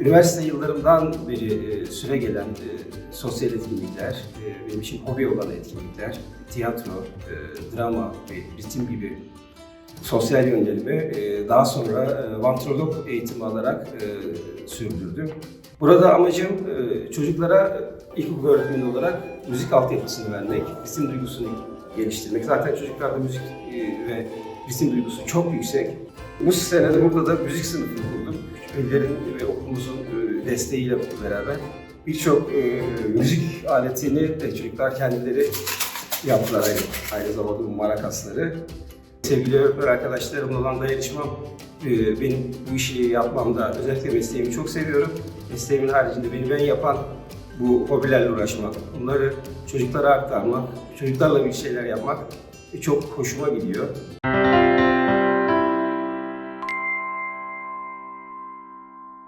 Üniversite yıllarımdan beri e, süre gelen e, sosyal etkinlikler, e, benim için hobi olan etkinlikler, tiyatro, drama ve ritim gibi sosyal yönlerimi e, daha sonra vantrolog eğitimi alarak sürdürdüm. Burada amacım çocuklara ilkokul öğretmeni olarak müzik altyapısını vermek, ritim duygusunu geliştirmek. Zaten çocuklarda müzik ve ritim duygusu çok yüksek. Bu sene de burada da müzik sınıfını Velilerin ve okulumuzun e, desteğiyle beraber birçok e, müzik aletini de çocuklar kendileri yaptılar aynı, aynı zamanda bu marakasları. Sevgili öğretmen arkadaşlarımla olan dayanışmam e, benim bu işi yapmamda özellikle mesleğimi çok seviyorum. Mesleğimin haricinde beni ben yapan bu hobilerle uğraşmak, bunları çocuklara aktarmak, çocuklarla bir şeyler yapmak çok hoşuma gidiyor.